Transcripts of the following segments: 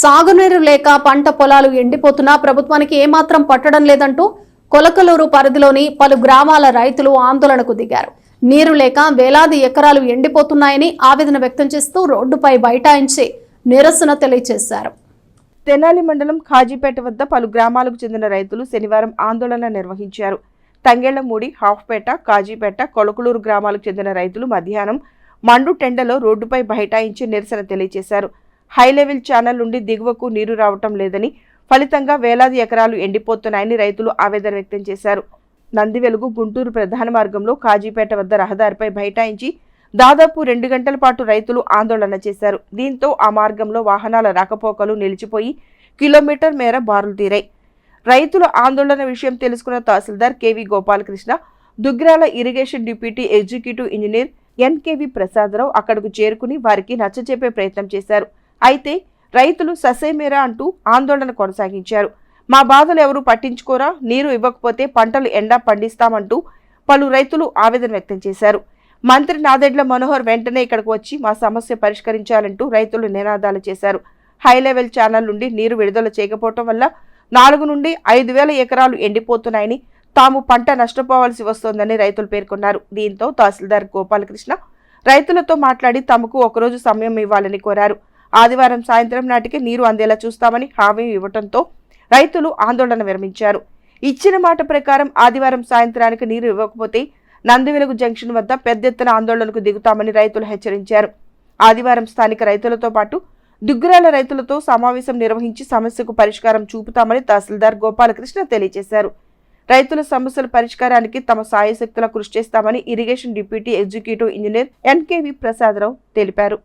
సాగునీరు లేక పంట పొలాలు ఎండిపోతున్నా ప్రభుత్వానికి ఏమాత్రం పట్టడం లేదంటూ కొలకలూరు పరిధిలోని పలు గ్రామాల రైతులు ఆందోళనకు దిగారు. నీరు లేక వేలాది ఎకరాలు ఎండిపోతున్నాయని ఆవేదన వ్యక్తం చేస్తూ రోడ్డుపై బైఠాయించి నిరసన తెలియజేశారు తెనాలి మండలం ఖాజీపేట వద్ద పలు గ్రామాలకు చెందిన రైతులు శనివారం ఆందోళన నిర్వహించారు. తంగేళ్ళమూడి హాఫ్పేట కాజీపేట కొలకలూరు గ్రామాలకు చెందిన రైతులు మధ్యాహ్నం మండు టెండలో రోడ్డుపై బైఠాయించి నిరసన తెలియజేశారు హై లెవెల్ ఛానల్ నుండి దిగువకు నీరు రావటం లేదని ఫలితంగా వేలాది ఎకరాలు ఎండిపోతున్నాయని రైతులు ఆవేదన వ్యక్తం చేశారు. నందివెలుగు గుంటూరు ప్రధాన మార్గంలో కాజీపేట వద్ద రహదారిపై బైఠాయించి దాదాపు రెండు గంటల పాటు రైతులు ఆందోళన చేశారు. దీంతో ఆ మార్గంలో వాహనాల రాకపోకలు నిలిచిపోయి కిలోమీటర్ మేర బారులు తీరాయి. రైతుల ఆందోళన విషయం తెలుసుకున్న tahsildar KV Gopalakrishna Dugrala irrigation deputy executive engineer NKV Prasadarao అక్కడకు చేరుకుని వారికి నచ్చజెప్పే ప్రయత్నం చేశారు. అయితే రైతులు ససేమేరా అంటూ ఆందోళన కొనసాగించారు. మా బాధలు ఎవరు పట్టించుకోరా? నీరు ఇవ్వకపోతే పంటలు ఎండా పండిస్తామంటూ పలు రైతులు ఆవేదన వ్యక్తం చేశారు. మంత్రి నాదెడ్ల మనోహర్ వెంటనే ఇక్కడికి వచ్చి మా సమస్య పరిష్కరించాలంటూ రైతులు నినాదాలు చేశారు. హై లెవెల్ ఛానల్ నుండి నీరు విడుదల చేయకపోవటం వల్ల నాలుగు నుండి ఐదు వేల ఎకరాలు ఎండిపోతున్నాయని తాము పంట నష్టపోవాల్సి వస్తోందని రైతులు పేర్కొన్నారు. దీంతో తహసీల్దార్ గోపాలకృష్ణ రైతులతో మాట్లాడి తమకు ఒకరోజు సమయం ఇవ్వాలని కోరారు. ఆదివారం సాయంత్రం నాటికి నీరు అందేలా చూస్తామని హామీ ఇవ్వటంతో రైతులు ఆందోళన విరమించారు. ఇచ్చిన మాట ప్రకారం ఆదివారం సాయంత్రానికి నీరు ఇవ్వకపోతే నందివెలుగు జంక్షన్ వద్ద పెద్ద ఎత్తున ఆందోళనకు దిగుతామని రైతులు హెచ్చరించారు. ఆదివారం స్థానిక రైతులతో పాటు దుగ్గురాల రైతులతో సమావేశం నిర్వహించి సమస్యకు పరిష్కారం చూపుతామని తహసీల్దార్ గోపాలకృష్ణ తెలియజేశారు. రైతుల సమస్యల పరిష్కారానికి తమ సాయశక్తుల కృషి చేస్తామని irrigation deputy executive engineer NKV Prasadarao తెలిపారు.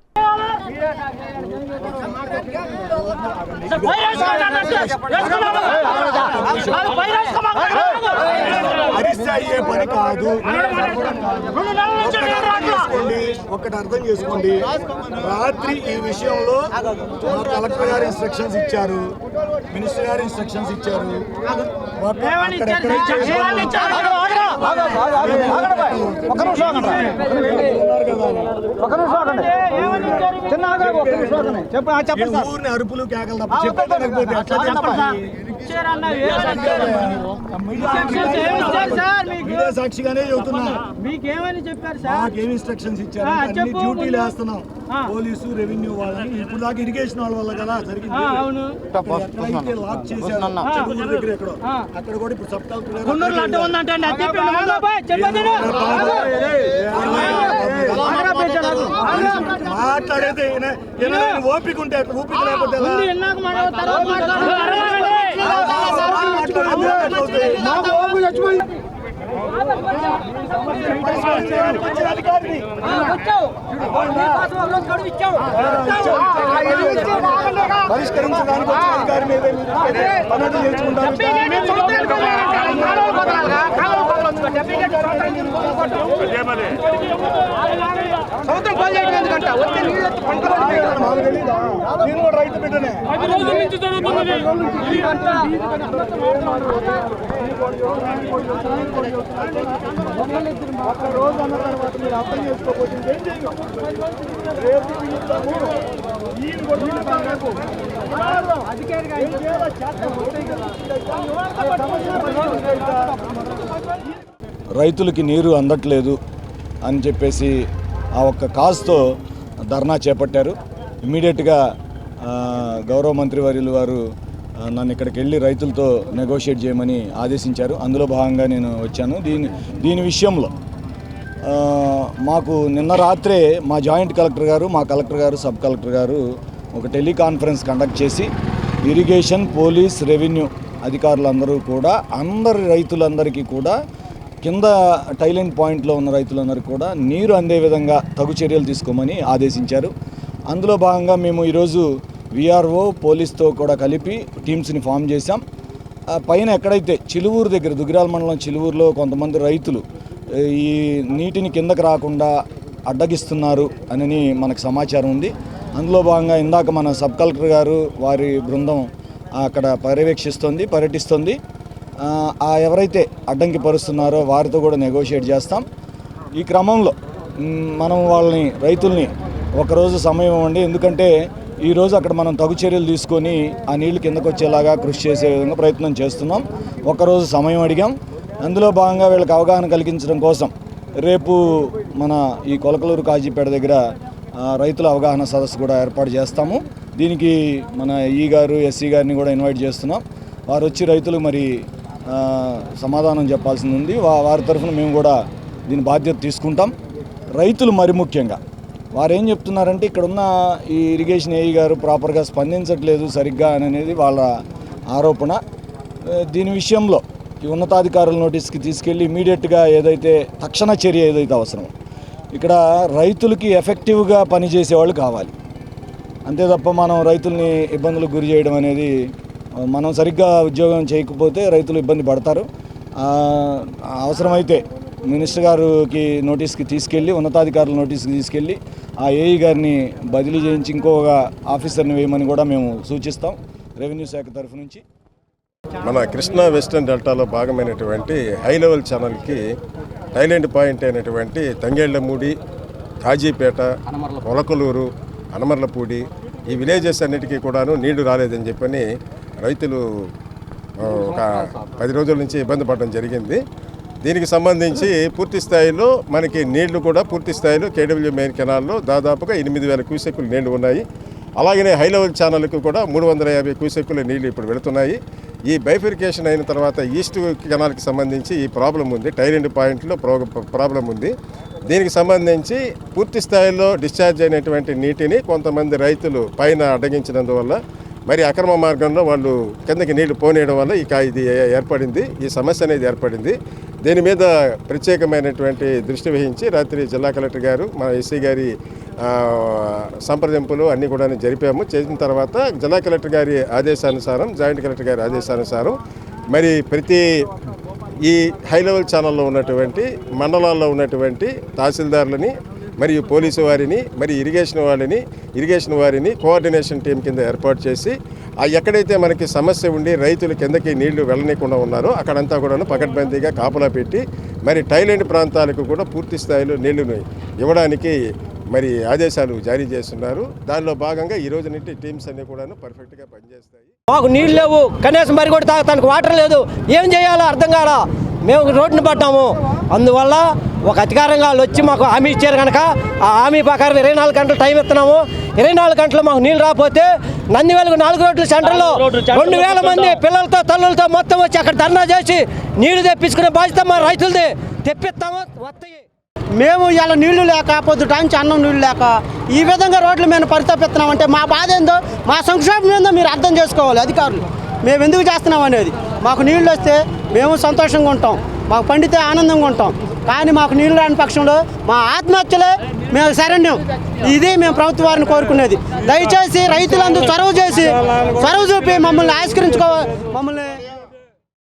అరిస్తే అయ్యే పని కాదు ఒక్కటి అర్థం చేసుకోండి ఒక్కటి అర్థం చేసుకోండి రాత్రి ఈ విషయంలో కలెక్టర్ గారు ఇన్స్ట్రక్షన్స్ ఇచ్చారు మినిస్టర్ గారు ఇన్స్ట్రక్షన్స్ ఇచ్చారు ఒక- అక్కడ ఎక్కడైతే ఉన్నారు కదా ఈ ఊరిని అరుపులు కేకలు చెప్పాలి మీడియా సాక్షిగానే చెబుతున్నా మీకేమని చెప్పారు సార్ మాకేం ఇన్స్ట్రక్షన్స్ ఇచ్చారు ఆ, అన్ని చెప్పు. డ్యూటీలు వేస్తున్నాం ఆ. పోలీసు రెవెన్యూ వాళ్ళని ఇప్పుడు దాకా ఇరిగేషన్ వాళ్ళ వల్ల కదా జరిగింది ఎక్కడైతే లాక్ చేశారో చెరువుల దగ్గర ఎక్కడో ఆ. అక్కడ కూడా ఇప్పుడు సబ్ కలెక్టర్. మాట్లాడేది ఓపిక ఉంటే ఓపిక లేకపోతే పరిష్కరించడానికి వచ్చిన అధికారి మీద పనులు నేర్చుకుంటారు? సంవత్సరం కోల్ చేయడం ఎందుకంట? వచ్చే నీళ్ళు ఎత్తి పంటలు పండిపోయాయి. మాకు తెలీదా? నేను కూడా రైతు బిడ్డనే. ఒక్క రోజు అన్న తర్వాత మీరు అర్థం చేసుకోకపోతే ఏం రేపు పిలుస్తాము ఈయన. రైతులకి నీరు అందట్లేదు అని చెప్పేసి ఆ ఒక్క కాజ్తో ధర్నా చేపట్టారు. ఇమీడియట్గా గౌరవ మంత్రి వర్యులు వారు నన్ను ఇక్కడికి వెళ్ళి రైతులతో నెగోషియేట్ చేయమని ఆదేశించారు. అందులో భాగంగా నేను వచ్చాను. దీని దీని విషయంలో మాకు నిన్న రాత్రే మా జాయింట్ కలెక్టర్ గారు మా కలెక్టర్ గారు సబ్ కలెక్టర్ గారు ఒక టెలికాన్ఫరెన్స్ కండక్ట్ చేసి ఇరిగేషన్ పోలీస్ రెవెన్యూ అధికారులందరూ కూడా అందరి రైతులందరికీ కూడా కింద టైలెంట్ పాయింట్లో ఉన్న రైతులందరికీ కూడా నీరు అందే విధంగా తగు చర్యలు తీసుకోమని ఆదేశించారు. అందులో భాగంగా మేము ఈరోజు విఆర్ఓ పోలీస్తో కూడా కలిపి టీమ్స్ని ఫామ్ చేశాం. పైన ఎక్కడైతే చిలువూరు దగ్గర దుగిరాల మండలం చిలువూరులో కొంతమంది రైతులు ఈ నీటిని కిందకు రాకుండా అడ్డగిస్తున్నారు అని మనకు సమాచారం ఉంది. అందులో భాగంగా ఇందాక మన సబ్ కలెక్టర్ గారు వారి బృందం అక్కడ పర్యవేక్షిస్తుంది పర్యటిస్తుంది. ఆ, ఎవరైతే అడ్డంకి పరుస్తున్నారో వారితో కూడా నెగోషియేట్ చేస్తాం. ఈ క్రమంలో మనం వాళ్ళని రైతుల్ని ఒకరోజు సమయం ఇవ్వండి. ఎందుకంటే ఈరోజు అక్కడ మనం తగు చర్యలు తీసుకొని ఆ నీళ్ళు కిందకు వచ్చేలాగా కృషి చేసే విధంగా ప్రయత్నం చేస్తున్నాం. ఒకరోజు సమయం అడిగాం. అందులో భాగంగా వీళ్ళకి అవగాహన కలిగించడం కోసం రేపు మన ఈ కొలకలూరు కాజీపేట దగ్గర రైతుల అవగాహన సదస్సు కూడా ఏర్పాటు చేస్తాము. దీనికి మన ఈ గారు ఎస్సీ గారిని కూడా ఇన్వైట్ చేస్తున్నాం. వారు వచ్చి రైతులు మరి సమాధానం చెప్పాల్సింది ఉంది. వారి తరఫున మేము కూడా దీని బాధ్యత తీసుకుంటాం. రైతులు మరి ముఖ్యంగా వారు ఏం చెప్తున్నారంటే ఇక్కడ ఉన్న ఈ ఇరిగేషన్ ఏఈ గారు ప్రాపర్గా స్పందించట్లేదు సరిగ్గా అనేది వాళ్ళ ఆరోపణ. దీని విషయంలో ఈ ఉన్నతాధికారుల నోటీస్కి తీసుకెళ్ళి ఇమీడియట్గా ఏదైతే తక్షణ చర్య ఏదైతే అవసరం ఇక్కడ రైతులకి ఎఫెక్టివ్గా పనిచేసేవాళ్ళు కావాలి. అంతే తప్ప మనం రైతుల్ని ఇబ్బందులకు గురి చేయడం అనేది మనం సరిగ్గా ఉద్యోగం చేయకపోతే రైతులు ఇబ్బంది పడతారు. అవసరమైతే మినిస్టర్ గారికి నోటీస్కి తీసుకెళ్ళి ఉన్నతాధికారుల నోటీస్కి తీసుకెళ్ళి ఆ ఏఈ గారిని బదిలీ చేయించి ఇంకొక ఆఫీసర్ని వేయమని కూడా మేము సూచిస్తాం. రెవెన్యూ శాఖ తరఫు నుంచి. మన కృష్ణా వెస్టర్న్ డెల్టాలో భాగమైనటువంటి హై లెవెల్ ఛానల్కి టైలెండ్ పాయింట్ అయినటువంటి తంగేళ్ళమూడి కాజీపేట కొలకలూరు అనమర్లపూడి ఈ విలేజెస్ అన్నిటికీ కూడాను నీళ్ళు రాలేదని చెప్పని రైతులు ఒక పది రోజుల నుంచి ఇబ్బంది పడడం జరిగింది. దీనికి సంబంధించి పూర్తి స్థాయిలో మనకి నీళ్ళు కూడా పూర్తి స్థాయిలో కేడబ్ల్యూ మెయిన్ కెనాల్లో దాదాపుగా ఎనిమిది వేల క్యూసెక్కులు నీళ్ళు ఉన్నాయి. అలాగనే హై లెవెల్ ఛానల్కి కూడా మూడు వందల యాభై క్యూసెక్కుల నీళ్ళు ఇప్పుడు వెళుతున్నాయి. ఈ బైఫిరికేషన్ అయిన తర్వాత ఈస్ట్ కెనాల్కి సంబంధించి ఈ ప్రాబ్లం ఉంది. టైలెండ్ పాయింట్లో ప్రా- ప్రాబ్లం ఉంది. దీనికి సంబంధించి పూర్తి స్థాయిలో డిశ్చార్జ్ అయినటువంటి నీటిని కొంతమంది రైతులు పైన అడ్డగించినందువల్ల మరి అక్రమ మార్గంలో వాళ్ళు కిందకి నీళ్ళు పోనీయడం వల్ల ఇక ఇది ఏర్పడింది. ఈ సమస్య అనేది ఏర్పడింది. దీని మీద ప్రత్యేకమైనటువంటి దృష్టి వహించి రాత్రి జిల్లా కలెక్టర్ గారు మా ఎస్సీ గారి సంప్రదింపులు అన్నీ కూడా జరిపాము. చేసిన తర్వాత జిల్లా కలెక్టర్ గారి ఆదేశానుసారం జాయింట్ కలెక్టర్ గారి ఆదేశానుసారం మరి ప్రతి ఈ హై లెవెల్ ఛానల్లో ఉన్నటువంటి మండలాల్లో ఉన్నటువంటి తహసీల్దారులని మరియు పోలీసు వారిని మరి ఇరిగేషన్ వారిని ఇరిగేషన్ వారిని కోఆర్డినేషన్ టీం కింద ఏర్పాటు చేసి ఆ ఎక్కడైతే మనకి సమస్య ఉండి రైతులు కిందకి నీళ్ళు వెళ్ళనీయకుండా ఉన్నారో అక్కడంతా కూడాను పకడ్బందీగా కాపలా పెట్టి మరి టైలెండ్ ప్రాంతాలకు కూడా పూర్తి స్థాయిలో నీళ్ళను ఇవ్వడానికి మరి ఆదేశాలు జారీ చేస్తున్నారు. దానిలో భాగంగా ఈ రోజు నుండి టీమ్స్ అన్ని కూడాను పర్ఫెక్ట్గా పనిచేస్తాయి. మాకు నీళ్ళు లేవు. కనీసం మరి కూడా తాగటానికి వాటర్ లేదు. ఏం చేయాలో అర్థం కాలా. మేము రోడ్డుని పడ్డాము అందువల్ల ఒక అధికారంగా వాళ్ళు వచ్చి మాకు హామీ ఇచ్చారు కనుక ఆ హామీ ప్రకారం ఇరవై నాలుగు గంటలు టైం ఇస్తున్నాము. ఇరవై నాలుగు గంటలు మాకు నీళ్ళు రాకపోతే నందివేలకు నాలుగు రోడ్ల సెంటర్లో రెండు వేల మంది పిల్లలతో తల్లులతో మొత్తం వచ్చి అక్కడ ధర్నా చేసి నీళ్ళు తెప్పించుకునే బాధ్యత మా రైతులది. తెప్పిస్తాము. వస్తాయి. మేము ఇలా నీళ్ళు లేక పొద్దు టైంచి అన్నం నీళ్ళు లేక ఈ విధంగా రోడ్ల మీద పరితపిస్తున్నామంటే మా బాధ ఏందో మా సంక్షోభం ఏందో మీరు అర్థం చేసుకోవాలి అధికారులు. మేము ఎందుకు చేస్తున్నాం అనేది. మాకు నీళ్ళు వస్తే మేము సంతోషంగా ఉంటాం. మాకు పండితే ఆనందంగా ఉంటాం. కానీ మాకు నీళ్ళు రాని పక్షంలో మా ఆత్మహత్యలే మేము శరణ్యం. ఇది మేము ప్రభుత్వ వారిని కోరుకునేది. దయచేసి రైతులందరూ చొరవ చేసి చొరవ చూపి మమ్మల్ని ఆవిష్కరించుకో మమ్మల్ని